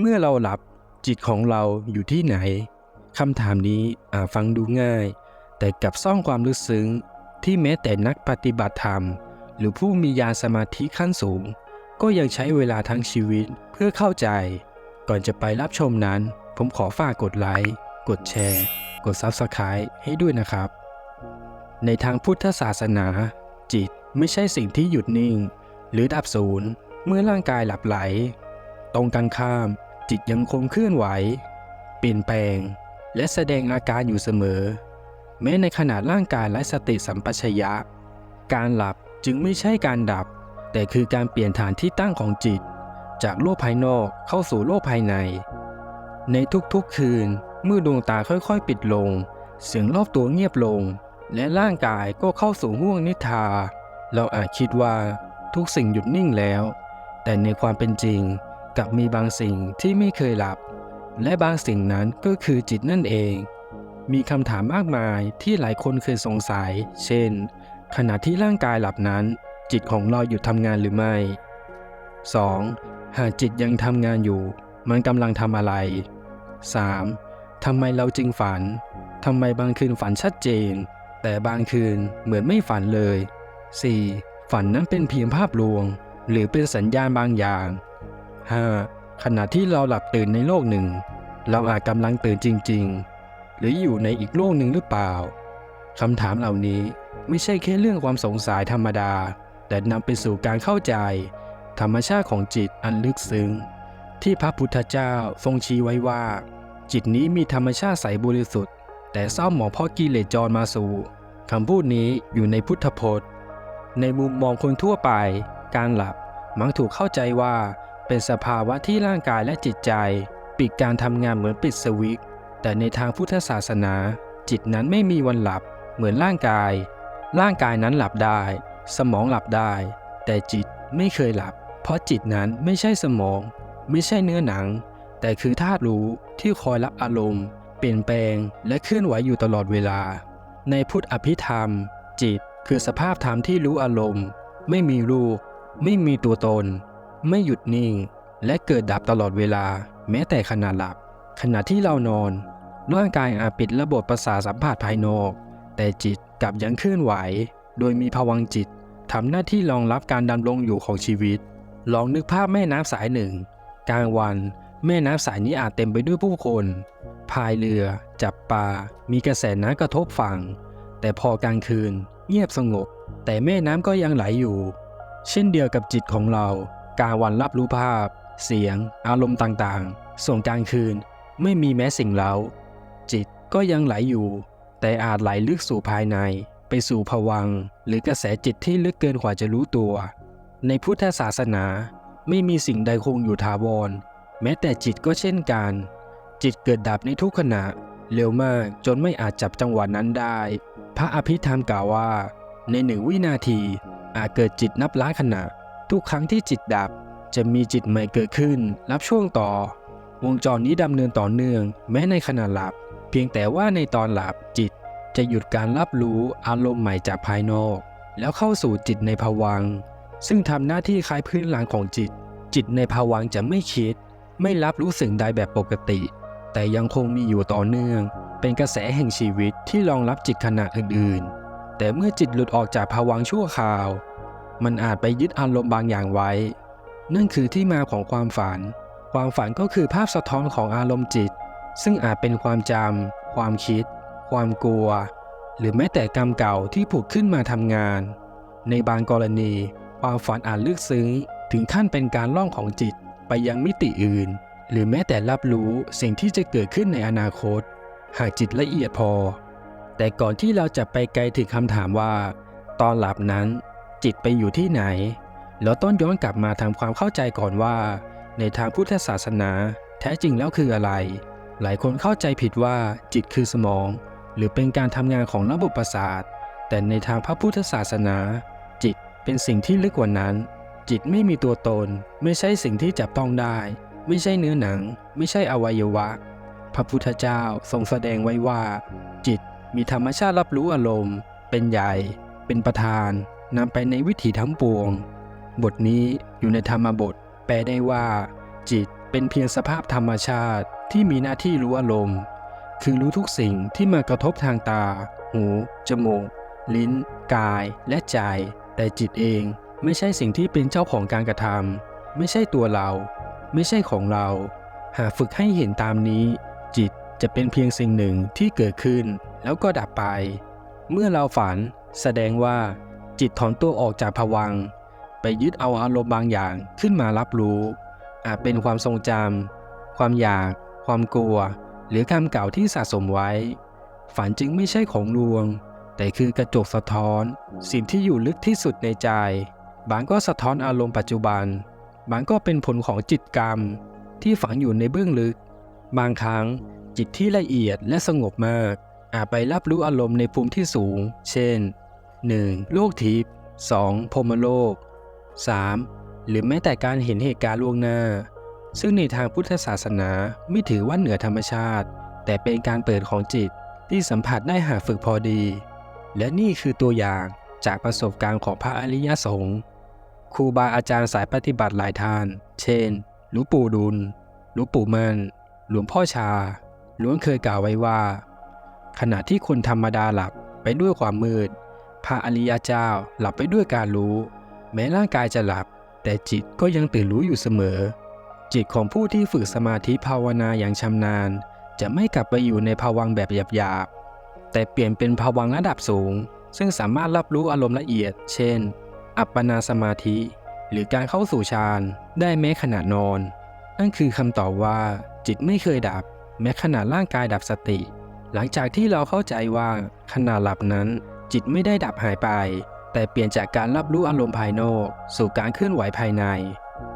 เมื่อเราหลับจิตของเราอยู่ที่ไหนคำถามนี้อาจฟังดูง่าย แต่กลับซ่อนความลึกซึ้งที่แม้แต่นักปฏิบัติธรรม หรือผู้มีญาณสมาธิขั้นสูง ก็ยังใช้เวลาทั้งชีวิตเพื่อเข้าใจ ก่อนจะไปรับชมนั้น ผมขอฝากกดไลค์กดแชร์ กด Subscribe ให้ด้วยนะครับ ในทางพุทธศาสนา จิตไม่ใช่สิ่งที่หยุดนิ่ง หรือดับสูญเมื่อร่างกายหลับไหล ตรงกันข้าม จิตยังคงเคลื่อนไหว เปลี่ยนแปลง และแสดงอาการอยู่เสมอ แม้ในขณะร่างกายไร้สติสัมปชัญญะ การหลับจึงไม่ใช่การดับ แต่คือการเปลี่ยนฐานที่ตั้งของจิต จากโลกภายนอกเข้าสู่โลกภายใน ในทุกๆคืนเมื่อดวงตาค่อยๆ ปิดลง เสียงรอบตัวเงียบลง และร่างกายก็เข้าสู่ห่วงนิทราเราอาจคิดว่าทุกสิ่งหยุดนิ่งแล้ว แต่ในความเป็นจริง กับมีบางสิ่งที่ไม่เคยหลับ และบางสิ่งนั้นก็คือจิตนั่นเอง มีคำถามมากมายที่หลายคนเคยสงสัย เช่น ขณะที่ร่างกายหลับนั้น จิตของเราหยุดทำงานหรือไม่ 2. หากจิตยังทำงานอยู่ มันกำลังทำอะไร 3. ทำไมเราจึงฝันทำไมบางคืนฝันชัดเจน แต่บางคืนเหมือนไม่ฝันเลย 4. ฝันนั้นเป็นเพียงภาพลวง หรือเป็นสัญญาณบางอย่าง 5. ขณะที่เราหลับตื่นในโลกหนึ่ง เราอาจกำลังตื่นจริง ๆ หรืออยู่ในอีกโลกหนึ่งหรือเปล่าคำถามเหล่านี้ไม่ใช่แค่เรื่องความสงสัยธรรมดา แต่นำไปสู่การเข้าใจ ธรรมชาติของจิตอันลึกซึ้ง ที่พระพุทธเจ้าทรงชี้ไว้ว่า จิตนี้มีธรรมชาติใสบริสุทธิ์ แต่เศร้าหมองพราะกิเลสจรมาสู่คำพูดนี้อยู่ในพุทธพจน์ ในมุมมองคนทั่วไป การหลับมักถูกเข้าใจว่า เป็นสภาวะที่ร่างกายและจิตใจ ปิดการทำงานเหมือนปิดสวิตช์แต่ในทางพุทธศาสนา จิตนั้นไม่มีวันหลับ เหมือนร่างกาย ร่างกายนั้นหลับได้ สมองหลับได้ แต่จิตไม่เคยหลับ เพราะจิตนั้นไม่ใช่สมอง ไม่ใช่เนื้อหนัง แต่คือธาตุรู้ที่คอยรับอารมณ์ เปลี่ยนแปลงและเคลื่อนไหวอยู่ตลอดเวลา ในพุทธอภิธรรม จิตคือสภาพธรรมที่รู้อารมณ์ ไม่มีรูป ไม่มีตัวตน ไม่หยุดนิ่ง และเกิดดับตลอดเวลา แม้แต่ขณะหลับ ขณะที่เรานอน ร่างกายอาจปิดระบบประสาทสัมผัสภายนอก แต่จิตกลับยังเคลื่อนไหว โดยมีภวังจิตทำหน้าที่รองรับการดำรงอยู่ของชีวิต ลองนึกภาพแม่น้ำสายหนึ่ง กลางวัน แม่น้ำสายนี้อาจเต็มไปด้วยผู้คน พายเรือ จับปลา มีกระแสน้ำกระทบฝั่ง แต่พอกลางคืน เงียบสงบ แต่แม่น้ำก็ยังไหลอยู่ เช่นเดียวกับจิตของเรา กางวันรับรู้ภาพ เสียง อารมณ์ต่างๆ ส่วนกลางคืน ไม่มีแม้สิ่งเล้า จิตก็ยังไหลอยู่ แต่อาจไหลลึกสู่ภายใน ไปสู่ภวัง หรือกระแสจิตที่ลึกเกินกว่าจะรู้ตัว ในพุทธศาสนาไม่มีสิ่งใดคงอยู่ถาวร แม้แต่จิตก็เช่นกัน จิตเกิดดับในทุกขณะ เร็วมากจนไม่อาจจับจังหวะนั้นได้ พระอภิธรรมกล่าวว่า ในหนึ่งวินาทีอาจเกิดจิตนับล้านขณะ ทุกครั้งที่จิตดับจะมีจิตใหม่เกิดขึ้น รับช่วงต่อ วงจรนี้ดำเนินต่อเนื่อง แม้ในขณะหลับ เพียงแต่ว่าในตอนหลับจิตจะหยุดการรับรู้อารมณ์ใหม่จากภายนอก แล้วเข้าสู่จิตในภวังค์ซึ่งทำหน้าที่คล้ายพื้นหลังของจิต จิตในภวังค์จะไม่คิด ไม่รับรู้สิ่งใดแบบปกติ แต่ยังคงมีอยู่ต่อเนื่อง เป็นกระแสแห่งชีวิตที่รองรับจิตขณะอื่นๆ แต่เมื่อจิตหลุดออกจากภวังค์ชั่วคราว มันอาจไปยึดอารมณ์บางอย่างไว้ นั่นคือที่มาของความฝัน ความฝันก็คือภาพสะท้อนของอารมณ์จิต ซึ่งอาจเป็นความจำความคิด ความกลัว หรือแม้แต่กรรมเก่าที่ผุดขึ้นมาทำงาน ในบางกรณี ความฝันอาจลึกซึ้ง ถึงขั้นเป็นการล่องของจิตไปยังมิติอื่น หรือแม้แต่รับรู้สิ่งที่จะเกิดขึ้นในอนาคต หากจิตละเอียดพอ แต่ก่อนที่เราจะไปไกลถึงคำถามว่า ตอนหลับนั้น จิตไปอยู่ที่ไหนเราต้องย้อนกลับมาทำความเข้าใจก่อนว่า ในทางพุทธศาสนาแท้จริงแล้วคืออะไร หลายคนเข้าใจผิดว่าจิตคือสมอง หรือเป็นการทำงานของระบบประสาท แต่ในทางพระพุทธศาสนา จิตเป็นสิ่งที่ลึกกว่านั้น จิตไม่มีตัวตน ไม่ใช่สิ่งที่จับต้องได้ ไม่ใช่เนื้อหนัง ไม่ใช่อวัยวะ พระพุทธเจ้าทรงแสดงไว้ว่า จิตมีธรรมชาติรับรู้อารมณ์ เป็นใหญ่ เป็นประธาน นำไปในวิถีทั้งปวง บทนี้อยู่ในธรรมบท แปลได้ว่า จิตเป็นเพียงสภาพธรรมชาติที่มีหน้าที่รู้อารมณ์ คือรู้ทุกสิ่งที่มากระทบทางตา หู จมูก ลิ้น กาย และใจ แต่จิตเองไม่ใช่สิ่งที่เป็นเจ้าของการกระทำไม่ใช่ตัวเรา ไม่ใช่ของเรา หากฝึกให้เห็นตามนี้ จิตจะเป็นเพียงสิ่งหนึ่งที่เกิดขึ้น แล้วก็ดับไป เมื่อเราฝัน แสดงว่า จิตถอนตัวออกจากภวัง ไปยึดเอาอารมณ์บางอย่างขึ้นมารับรู้ อาจเป็นความทรงจำความอยาก ความกลัว หรือกรรมเก่าที่สะสมไว้ ฝันจึงไม่ใช่ของลวง แต่คือกระจกสะท้อน สิ่งที่อยู่ลึกที่สุดในใจ บางก็สะท้อนอารมณ์ปัจจุบัน บางก็เป็นผลของจิตกรรม ที่ฝังอยู่ในเบื้องลึก บางครั้งจิตที่ละเอียดและสงบมากอาจไปรับรู้อารมณ์ในภูมิที่สูง เช่น 1. โลกทิพย์ 2. พรมโลก 3. หรือแม้แต่การเห็นเหตุการณ์ล่วงหน้า ซึ่งในทางพุทธศาสนาไม่ถือว่าเหนือธรรมชาติ แต่เป็นการเปิดของจิตที่สัมผัสได้หากฝึกพอดี และนี่คือตัวอย่างจากประสบการณ์ของพระอริยสงฆ์ครูบาอาจารย์สายปฏิบัติหลายท่าน เช่น หลวงปู่ดุล หลวงปู่มัน หลวงพ่อชา ล้วนเคยกล่าวไว้ว่า ขณะที่คนธรรมดาหลับไปด้วยความมืด พระอริยเจ้าหลับไปด้วยการรู้ แม้ร่างกายจะหลับ แต่จิตก็ยังตื่นรู้อยู่เสมอ จิตของผู้ที่ฝึกสมาธิภาวนาอย่างชำนาญ จะไม่กลับไปอยู่ในภวังแบบหยาบๆ แต่เปลี่ยนเป็นภวังระดับสูง ซึ่งสามารถรับรู้อารมณ์ละเอียด เช่น อัปปนาสมาธิ หรือการเข้าสู่ฌานได้แม้ขณะนอน นั่นคือคำตอบว่า จิตไม่เคยดับ แม้ขณะร่างกายดับสติ หลังจากที่เราเข้าใจว่าขณะหลับนั้น จิตไม่ได้ดับหายไป แต่เปลี่ยนจากการรับรู้อารมณ์ภายนอก สู่การเคลื่อนไหวภายใน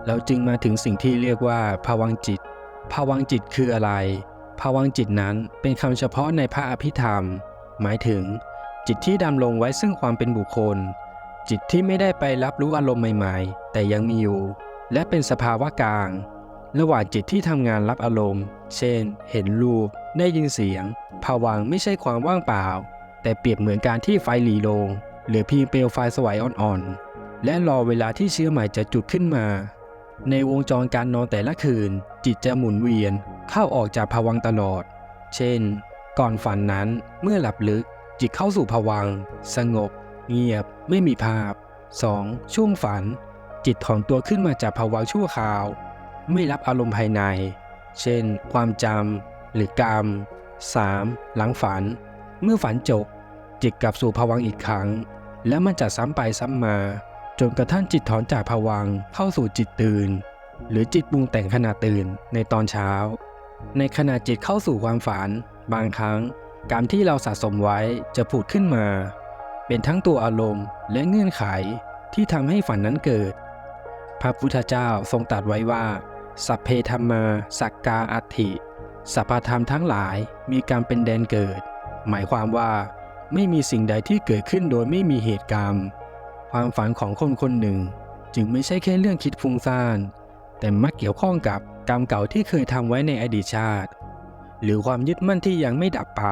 เราจึงมาถึงสิ่งที่เรียกว่าภวังจิตภวังจิตคืออะไรภวังจิตนั้นเป็นคำเฉพาะในพระอภิธรรม หมายถึง จิตที่ดำรงไว้ซึ่งความเป็นบุคคล จิตที่ไม่ได้ไปรับรู้อารมณ์ใหม่ๆ แต่ยังมีอยู่ และเป็นสภาวะกลาง ระหว่างจิตที่ทำงานรับอารมณ์ เช่น เห็นรูป ได้ยินเสียงภวังไม่ใช่ความว่างเปล่า แต่เปรียบเหมือนการที่ไฟหลีลงเหลือเพียงเปลวไฟสวยอ่อนๆ และรอเวลาที่เชื้อใหม่จะจุดขึ้นมา ในวงจรการนอนแต่ละคืน จิตจะหมุนเวียนเข้าออกจากภวังตลอด เช่น ก่อนฝันนั้นเมื่อหลับลึก จิตเข้าสู่ภวัง สงบ เงียบ ไม่มีภาพ 2. ช่วงฝัน จิตถอนตัวขึ้นมาจากภวังชั่วคราว ไม่รับอารมณ์ภายใน เช่น ความจำหรือกรรม 3. หลังฝัน เมื่อฝันจบ จิตกลับสู่ภวังอีกครั้ง และมันจะซ้ำไปซ้ำมา จนกระทั่งจิตถอนจากภวังเข้าสู่จิตตื่น หรือจิตปรุงแต่งขณะตื่นในตอนเช้า ในขณะจิตเข้าสู่ความฝัน บางครั้งกรรมที่เราสะสมไว้จะผุดขึ้นมา เป็นทั้งตัวอารมณ์และเงื่อนไขที่ทำให้ฝันนั้นเกิด พระพุทธเจ้าทรงตรัสไว้ว่า สัพเพธรรมาสักกาอัตถิสัพพธรรมทั้งหลายมีกรรมเป็นแดนเกิด หมายความว่า ไม่มีสิ่งใดที่เกิดขึ้นโดยไม่มีเหตุกรรมความฝันของคนคนหนึ่ง จึงไม่ใช่แค่เรื่องคิดฟุ้งซ่าน แต่มักเกี่ยวข้องกับกรรมเก่าที่เคยทำไว้ในอดีตชาติ หรือความยึดมั่นที่ยังไม่ดับไป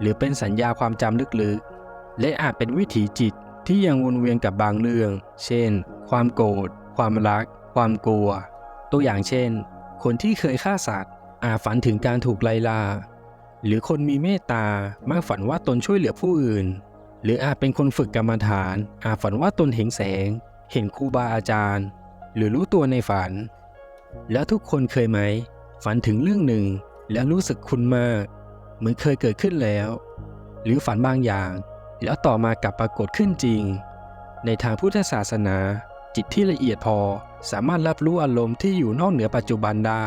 หรือเป็นสัญญาความจำลึกๆ และอาจเป็นวิถีจิตที่ยังวนเวียนกับบางเรื่อง เช่น ความโกรธ ความรัก ความกลัว ตัวอย่างเช่น คนที่เคยฆ่าสัตว์อาจฝันถึงการถูกไล่ล่า หรือคนมีเมตตามักฝันว่าตนช่วยเหลือผู้อื่น หรืออาจเป็นคนฝึกกรรมฐาน อาจฝันว่าตนเห็นแสง เห็นครูบาอาจารย์ หรือรู้ตัวในฝัน แล้วทุกคนเคยไหม ฝันถึงเรื่องหนึ่ง แล้วรู้สึกคุ้นมาก เหมือนเคยเกิดขึ้นแล้ว หรือฝันบางอย่าง แล้วต่อมากลับปรากฏขึ้นจริง ในทางพุทธศาสนา จิตที่ละเอียดพอสามารถรับรู้อารมณ์ที่อยู่นอกเหนือปัจจุบันได้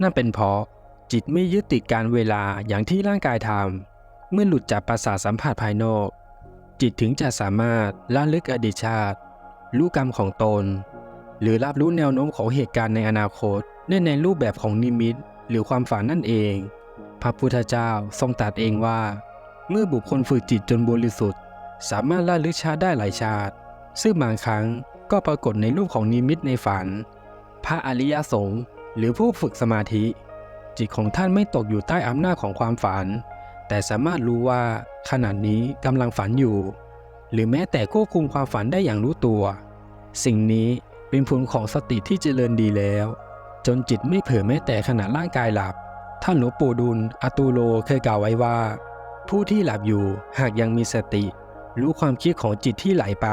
นั่นเป็นเพราะ จิตไม่ยึดติดการเวลาอย่างที่ร่างกายทำเมื่อหลุดจากประสาทสัมผัสภายนอก จิตถึงจะสามารถละลึกอดีตชาติ รู้กรรมของตน หรือรับรู้แนวโน้มของเหตุการณ์ในอนาคตได้ในรูปแบบของนิมิต หรือความฝันนั่นเอง พระพุทธเจ้าทรงตรัสเองว่า เมื่อบุคคลฝึกจิตจนบริสุทธิ์ สามารถละลึกชาติได้หลายชาติ ซึ่งบางครั้งก็ปรากฏในรูปของนิมิตในฝัน พระอริยสงฆ์หรือผู้ฝึกสมาธิ จิตของท่านไม่ตกอยู่ใต้อำนาจของความฝัน แต่สามารถรู้ว่าขณะนี้กำลังฝันอยู่ หรือแม้แต่ควบคุมความฝันได้อย่างรู้ตัว สิ่งนี้เป็นผลของสติที่เจริญดีแล้ว จนจิตไม่เผลอแม้แต่ขณะร่างกายหลับ ท่านหลวงปู่ดุลอตูโลเคยกล่าวไว้ว่า ผู้ที่หลับอยู่หากยังมีสติ รู้ความคิดของจิตที่ไหลไป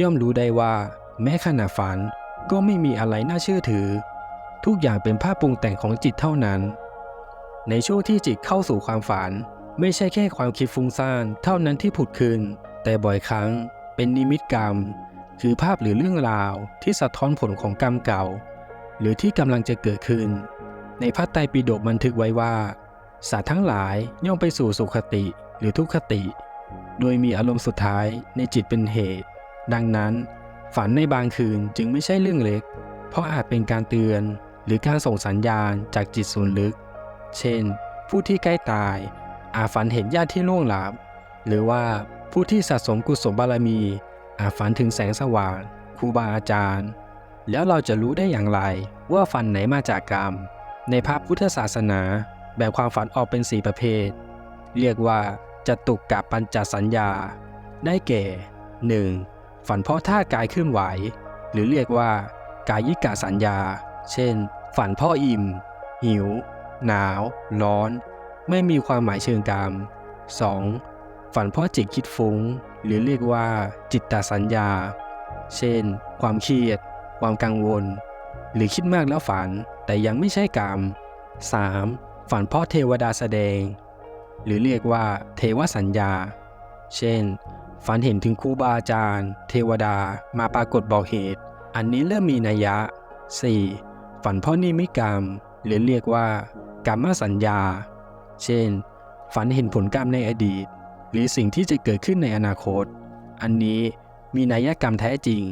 ย่อมรู้ได้ว่า แม้ขณะฝันก็ไม่มีอะไรน่าเชื่อถือ ทุกอย่างเป็นภาพปรุงแต่งของจิตเท่านั้น ในช่วงที่จิตเข้าสู่ความฝัน ไม่ใช่แค่ความคิดฟุ้งซ่านเท่านั้นที่ผุดขึ้น แต่บ่อยครั้งเป็นนิมิตกรรม คือภาพหรือเรื่องราวที่สะท้อนผลของกรรมเก่า หรือที่กำลังจะเกิดขึ้น ในพระไตรปิฎกบันทึกไว้ว่าสัตว์ทั้งหลายย่อมไปสู่สุขติหรือทุกขติ โดยมีอารมณ์สุดท้ายในจิตเป็นเหตุ ดังนั้น ฝันในบางคืนจึงไม่ใช่เรื่องเล็ก เพราะอาจเป็นการเตือน หรือการส่งสัญญาณจากจิตส่วนลึก เช่น ผู้ที่ใกล้ตาย อาจฝันเห็นญาติที่ล่วงลับ หรือว่าผู้ที่สะสมกุศลบารมี อาจฝันถึงแสงสว่างครูบาอาจารย์ แล้วเราจะรู้ได้อย่างไรว่าฝันไหนมาจากกรรม ในพระพุทธศาสนาแบ่งความฝันออกเป็นสี่ประเภท เรียกว่าจตุกกับปัญจสัญญา ได้แก่ 1. ฝันเพราะท่ากายเคลื่อนไหว หรือเรียกว่ากายิกาสัญญา เช่น ฝันพ่ออิ่ม หิว หนาว ร้อน ไม่มีความหมายเชิงกรรม 2. ฝันพราะจิตคิดฟุง้ง หรือเรียกว่าจิตตสัญญา เช่น ความเครียด ความกังวล หรือคิดมากแล้วฝันแต่ยังไม่ใช่กรรม 3. ฝันพราะเทวดาแสดง หรือเรียกว่าเทวสัญญา เช่น ฝันเห็นถึงครูบาอาจารย์ เทวดามาปรากฏบอกเหตุ อันนี้เริ่มมีนัยยะ 4. ฝันพราะนิมิกรรม หรือเรียกว่ากรรมสัญญา เช่น ฝันเห็นผลกรรมในอดีต หรือสิ่งที่จะเกิดขึ้นในอนาคต อันนี้มีนัยกรรมแท้จริง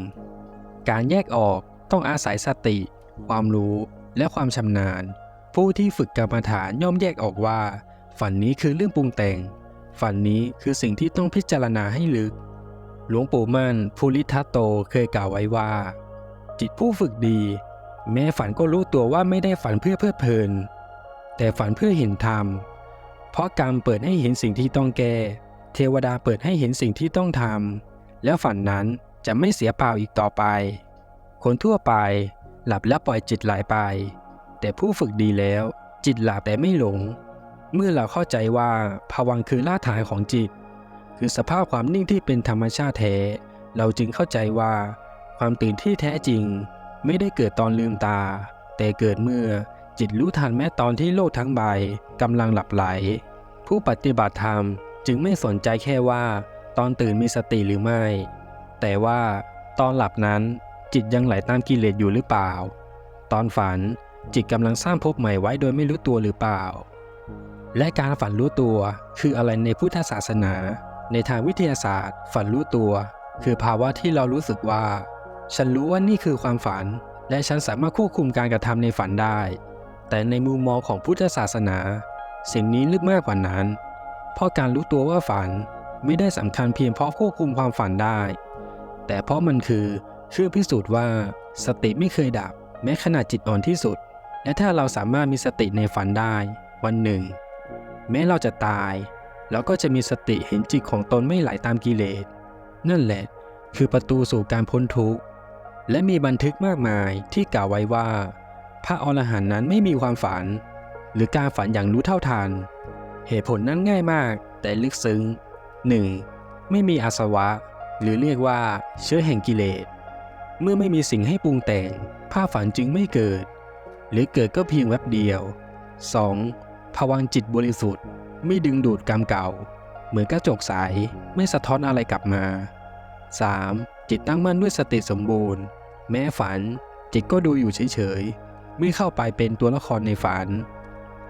การแยกออกต้องอาศัยสติ ความรู้และความชำนาญ ผู้ที่ฝึกกรรมฐานย่อมแยกออกว่า ฝันนี้คือเรื่องปรุงแต่ง ฝันนี้คือสิ่งที่ต้องพิจารณาให้ลึก หลวงปู่มั่นภูริทัตโตเคยกล่าวไว้ว่า จิตผู้ฝึกดี แม้ฝันก็รู้ตัวว่าไม่ได้ฝันเพื่อเพลิดเพลิน แต่ฝันเพื่อเห็นธรรม เพราะกรรมเปิดให้เห็นสิ่งที่ต้องแก้ เทวดาเปิดให้เห็นสิ่งที่ต้องทำ แล้วฝันนั้นจะไม่เสียเปล่าอีกต่อไป คนทั่วไปหลับแล้วปล่อยจิตไหลไป แต่ผู้ฝึกดีแล้วจิตหลับแต่ไม่หลง เมื่อเราเข้าใจว่าภวังค์คือรากฐานของจิต คือสภาพความนิ่งที่เป็นธรรมชาติแท้ เราจึงเข้าใจว่าความตื่นที่แท้จริง ไม่ได้เกิดตอนลืมตา แต่เกิดเมื่อจิตรู้ทันแม้ตอนที่โลกทั้งใบกำลังหลับไหล ผู้ปฏิบัติธรรมจึงไม่สนใจแค่ว่า ตอนตื่นมีสติหรือไม่ แต่ว่าตอนหลับนั้นจิตยังไหลตามกิเลสอยู่หรือเปล่า ตอนฝันจิตกำลังสร้างภพใหม่ไว้โดยไม่รู้ตัวหรือเปล่า และการฝันรู้ตัวคืออะไรในพุทธศาสนา ในทางวิทยาศาสตร์ ฝันรู้ตัว คือภาวะที่เรารู้สึกว่า ฉันรู้ว่านี่คือความฝัน และฉันสามารถควบคุมการกระทำในฝันได้ แต่ในมุมมองของพุทธศาสนา สิ่งนี้ลึกมากกว่านั้น เพราะการรู้ตัวว่าฝันไม่ได้สำคัญเพียงเพราะควบคุมความฝันได้ แต่เพราะมันคือเครื่องพิสูจน์ว่าสติไม่เคยดับ แม้ขณะจิตอ่อนที่สุด และถ้าเราสามารถมีสติในฝันได้ วันหนึ่ง แม้เราจะตายเราก็จะมีสติเห็นจิตของตนไม่ไหลตามกิเลส นั่นแหละ คือประตูสู่การพ้นทุกข์ และมีบันทึกมากมายที่กล่าวไว้ว่า พระอรหันต์นั้นไม่มีความฝัน หรือการฝันอย่างรู้เท่าทัน เหตุผลนั้นง่ายมากแต่ลึกซึ้ง 1. ไม่มีอาสวะ หรือเรียกว่าเชื้อแห่งกิเลส เมื่อไม่มีสิ่งให้ปรุงแต่ง ภาพฝันจึงไม่เกิด หรือเกิดก็เพียงแวบเดียว 2. ภวังจิตบริสุทธิ์ ไม่ดึงดูดกรรมเก่า เหมือนกระจกใสไม่สะท้อนอะไรกลับมา 3. จิตตั้งมั่นด้วยสติสมบูรณ์ แม้ฝัน จิตก็ดูอยู่เฉยๆไม่เข้าไปเป็นตัวละครในฝัน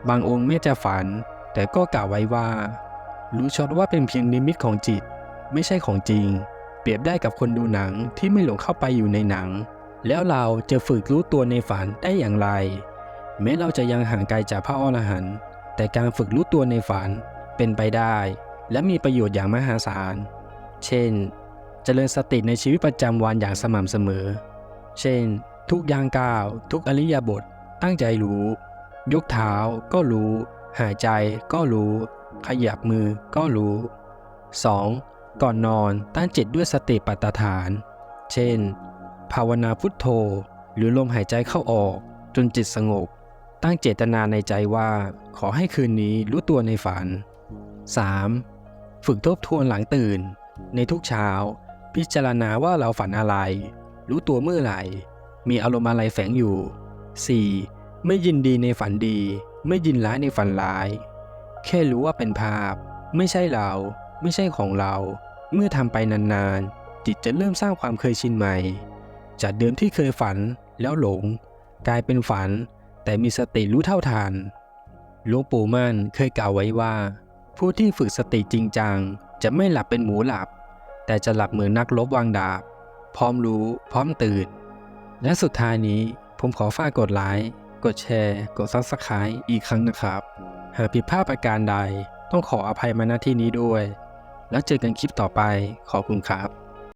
บางองค์แม้จะฝัน แต่ก็กล่าวไว้ว่า รู้ช็อตว่าเป็นเพียงนิมิตของจิต ไม่ใช่ของจริง เปรียบได้กับคนดูหนังที่ไม่หลงเข้าไปอยู่ในหนัง แล้วเราจะฝึกรู้ตัวในฝันได้อย่างไร แม้เราจะยังห่างไกลจากพระอรหันต์แต่การฝึกรู้ตัวในฝันเป็นไปได้ และมีประโยชน์อย่างมหาศาล เช่น เจริญสติในชีวิตประจำวันอย่างสม่ำเสมอ เช่น ทุกย่างก้าว ทุกอริยาบท ตั้งใจรู้ ยกเท้าก็รู้ หายใจก็รู้ ขยับมือก็รู้ 2. ก่อนนอนตั้งจิตด้วยสติปัฏฐาน เช่น ภาวนาพุทโธ หรือลมหายใจเข้าออก จนจิตสงบ ตั้งเจตนาในใจว่าขอให้คืนนี้รู้ตัวในฝัน 3. ฝึกทบทวนหลังตื่น ในทุกเช้า พิจารณาว่าเราฝันอะไร รู้ตัวเมื่อไหร่ มีอารมณ์อะไรแฝงอยู่ 4. ไม่ยินดีในฝันดี ไม่ยินร้ายในฝันร้าย แค่รู้ว่าเป็นภาพ ไม่ใช่เรา ไม่ใช่ของเรา เมื่อทำไปนานๆ จิตจะเริ่มสร้างความเคยชินใหม่ จากเดิมที่เคยฝันแล้วหลง กลายเป็นฝัน แต่มีสติรู้เท่าทันหลวงปู่มั่นเคยกล่าวไว้ว่า ผู้ที่ฝึกสติจริงจัง จะไม่หลับเป็นหมูหลับ แต่จะหลับเหมือนนักลบวางดาบ พร้อมรู้ พร้อมตื่น และสุดท้ายนี้ผมขอฝากกดไลค์ กดแชร์ กด Subscribe อีกครั้งนะครับ หากผิดพลาดประการใดต้องขออภัยมาณที่นี้ด้วย แล้วเจอกันคลิปต่อไปขอบคุณครับ